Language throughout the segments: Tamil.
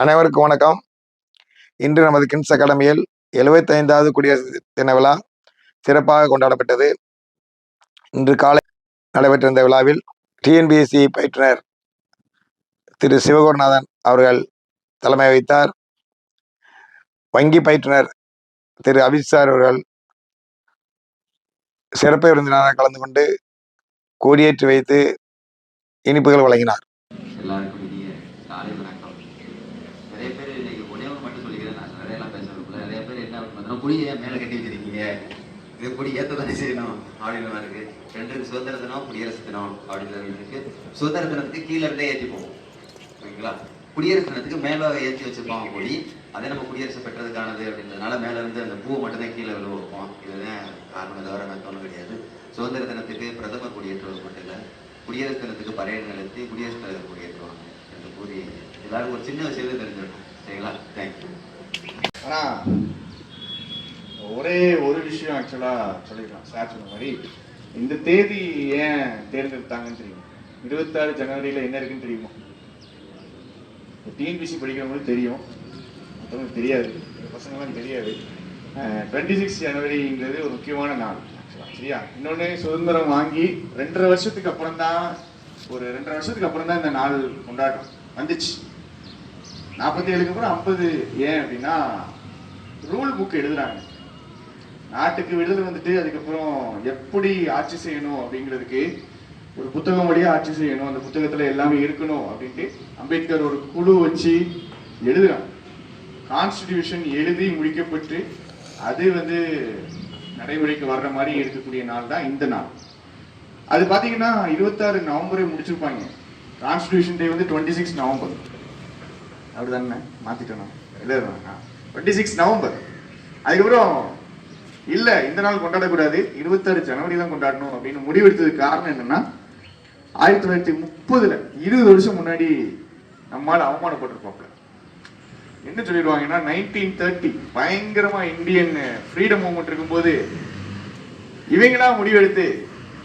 அனைவருக்கும் வணக்கம். இன்று நமது கின்ஸ் அகாடமியில் எழுபத்தைந்தாவது குடியரசு தின விழா சிறப்பாக கொண்டாடப்பட்டது. இன்று காலை நடைபெற்ற இந்த விழாவில் டிஎன்பிஎஸ்சி பயிற்றுனர் திரு சிவகுருநாதன் அவர்கள் தலைமை வைத்தார் வங்கி பயிற்றுனர் திரு அபித் சார் அவர்கள் சிறப்பு விருந்தினராக கலந்து கொண்டு கொடியேற்றி வைத்து இனிப்புகள் வழங்கினார். என்ன பார்த்தோம்னா மேலே கட்டி வச்சிருக்கீங்க இது குடி ஏற்றதானே செய்யணும்? அப்படின்னு இருக்கு. ரெண்டு சுதந்திர தினம் குடியரசு தினம் அப்படின்னு இருக்கு. சுதந்திர தினத்துக்கு கீழே இருந்தே ஏற்றி போவோம் ஓகேங்களா? குடியரசு தினத்துக்கு மேலே ஏற்றி வச்சிருப்பாங்க கொடி அதே நம்ம குடியரசு பெற்றதுக்கானது அப்படின்றதுனால மேலே இருந்து அந்த பூவை மட்டும்தான் கீழே விழுவ வைப்போம். இதுதான் காரணம் தவிர நான் தோண கிடையாது. சுதந்திர தினத்துக்கு பிரதமர் குடியேற்றுவது மட்டும் இல்லை. குடியரசு தினத்துக்கு பரையட் நடத்தி குடியரசுத் தலைவர் குடியேற்றுவாங்க என்று கூறி எல்லாரும் ஒரு சின்ன விஷயத்தை தெரிஞ்சிருக்கும். சரிங்களா? தேங்க்யூ ஆனால் ஒரே ஒரு விஷயம் ஆக்சுவலா சொல்லிக்கலாம் சார் சொன்ன மாதிரி இந்த தேதி ஏன் தேர்ந்தெடுத்தாங்கன்னு தெரியும்? இருபத்தாறு ஜனவரியில என்ன இருக்குன்னு தெரியுமா? டிஎன்பிசி படிக்கிறவங்களுக்கு தெரியும். மற்றவங்களுக்கு தெரியாது. பசங்களாம் தெரியாது. டுவெண்ட்டி சிக்ஸ் ஜனவரிங்கிறது ஒரு முக்கியமான நாள் ஆக்சுவலாக சரியா? இன்னொன்று சுதந்திரம் வாங்கி ரெண்டரை வருஷத்துக்கு அப்புறம் தான் ஒரு ரெண்டரை வருஷத்துக்கு அப்புறம் தான் இந்த நாள் கொண்டாட்டம் வந்துச்சு. நாற்பத்தி ஏழுக்கு அப்புறம் ஐம்பது ஏன் அப்படின்னா ரூல் புக் எழுதுறாங்க. நாட்டுக்கு விடுதலை வந்துட்டு அதுக்கப்புறம் எப்படி ஆட்சி செய்யணும் அப்படிங்கிறதுக்கு ஒரு புத்தகம் வழியாக ஆட்சி செய்யணும். அந்த புத்தகத்தில் எல்லாமே இருக்கணும் அப்படின்ட்டு அம்பேத்கர் ஒரு குழு வச்சு எழுதுறாங்க கான்ஸ்டிடியூஷன் எழுதி முடிக்கப்பட்டு அது வந்து நடைமுறைக்கு வர்ற மாதிரி இருக்கக்கூடிய நாள் தான் இந்த நாள். அது பார்த்தீங்கன்னா இருபத்தாறு நவம்பரை முடிச்சிருப்பாங்க. கான்ஸ்டிடியூஷன் டே வந்து டுவெண்ட்டி சிக்ஸ் நவம்பர். அப்படிதானே? மாத்திட்டேன் இல்லை டுவெண்ட்டி சிக்ஸ் நவம்பர். அதுக்கப்புறம் இல்ல இந்த நாள் கொண்டாடக்கூடாது இருபத்தாறு ஜனவரி தான் கொண்டாடணும் அப்படின்னு முடிவெடுத்ததுக்கு காரணம் என்னன்னா ஆயிரத்தி தொள்ளாயிரத்தி முப்பதுல இருபது வருஷம் முன்னாடி நம்மால் அவமானப்பட்டிருப்பாப்ல என்ன சொல்லிடுவாங்கன்னா நைன்டீன் தேர்ட்டி பயங்கரமா இந்தியன் ஃப்ரீடம் மூவ்மெண்ட் இருக்கும்போது இவங்களா முடிவெடுத்து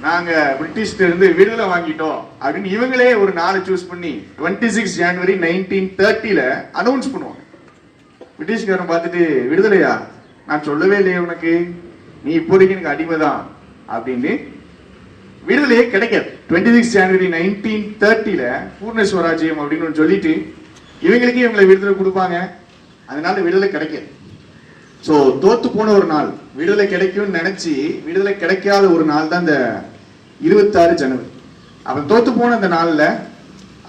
நாங்க பிரிட்டிஷ்ல இருந்து விடுதலை வாங்கிட்டோம் அப்படின்னு இவங்களே ஒரு நாளை சூஸ் பண்ணி டுவெண்ட்டி சிக்ஸ் ஜனவரி நைன்டீன் தேர்ட்டில அனௌன்ஸ் பண்ணுவாங்க. பிரிட்டிஷ்காரன் பார்த்துட்டு விடுதலையா? நான் சொல்லவே இல்லையே உனக்கு. நீ இப்போதைக்கு எனக்கு அடிமை தான் அப்படின்னு விடுதலையே கிடைக்காது. டுவெண்ட்டி சிக்ஸ் ஜனவரி நைன்டீன் தேர்ட்டில பூர்ண ஸ்வராஜ்யம் அப்படின்னு ஒன்று சொல்லிட்டு இவங்களுக்கே இவங்களை விடுதலை கொடுப்பாங்க. அதனால விடுதலை கிடைக்காது. ஸோ தோத்து போன ஒரு நாள். விடுதலை கிடைக்கும்னு நினைச்சு விடுதலை கிடைக்காத ஒரு நாள் தான் இந்த இருபத்தாறு ஜனவரி. அவன் தோத்து போன அந்த நாள்ல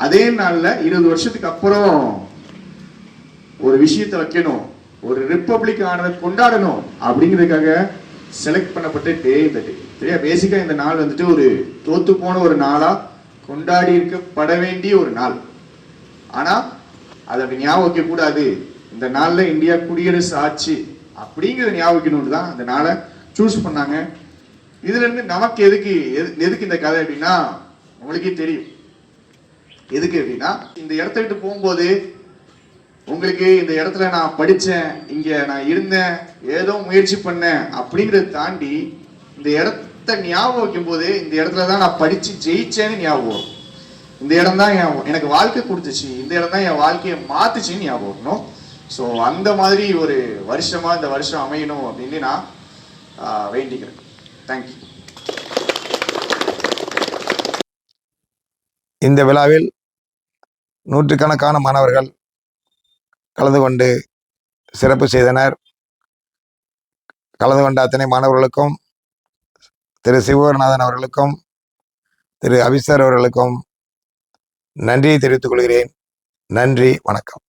அதே நாள்ல இருபது வருஷத்துக்கு அப்புறம் ஒரு விஷயத்தை வைக்கணும். ஒரு ரிப்பப்ளிக் ஆனதை கொண்டாடணும் அப்படிங்கிறதுக்காக செலக்ட் பண்ணப்பட்ட டே இந்த டே சரியா? பேசிக்கா இந்த நாள் வந்துட்டு ஒரு தோத்து போன ஒரு நாளா கொண்டாடி இருக்கப்பட வேண்டிய ஒரு நாள். ஆனா அதை அப்படி ஞாபகம் கூடாது இந்த நாள்ல இந்தியா குடியரசு ஆட்சி அப்படிங்கிறத ஞாபகம் வைக்கணும்னு தான் அந்த நாளை சூஸ் பண்ணாங்க. இதுல இருந்து நமக்கு எதுக்கு எது- எதுக்கு இந்த கதை அப்படின்னா உங்களுக்கே தெரியும். எதுக்கு அப்படின்னா இந்த இடத்த விட்டு போகும்போது உங்களுக்கு இந்த இடத்துல நான் படித்தேன் இங்கே நான் இருந்தேன் ஏதோ முயற்சி பண்ணேன் அப்படிங்கறத தாண்டி இந்த இடத்த ஞாபகம் வைக்கும் போது இந்த இடத்துல தான் நான் படித்து ஜெயிச்சேன்னு ஞாபகம் வரும். இந்த இடம் தான் எனக்கு வாழ்க்கை கொடுத்துச்சு. இந்த இடம் தான் என் வாழ்க்கையை மாத்துச்சுன்னு ஞாபகம் வரணும். ஸோ அந்த மாதிரி ஒரு வருஷமா இந்த வருஷம் அமையணும் அப்படின்னு நான் வேண்டிக்கிறேன். தேங்க்யூ இந்த விழாவில் நூற்றுக்கணக்கான மாணவர்கள் கலந்து கொண்டு சிறப்பு செய்தனர். கலந்து கொண்ட அத்தனை மாணவர்களுக்கும் திரு சிவகுருநாதன் அவர்களுக்கும் திரு அபிசர் அவர்களுக்கும் நன்றியை தெரிவித்துக் கொள்கிறேன். நன்றி வணக்கம்.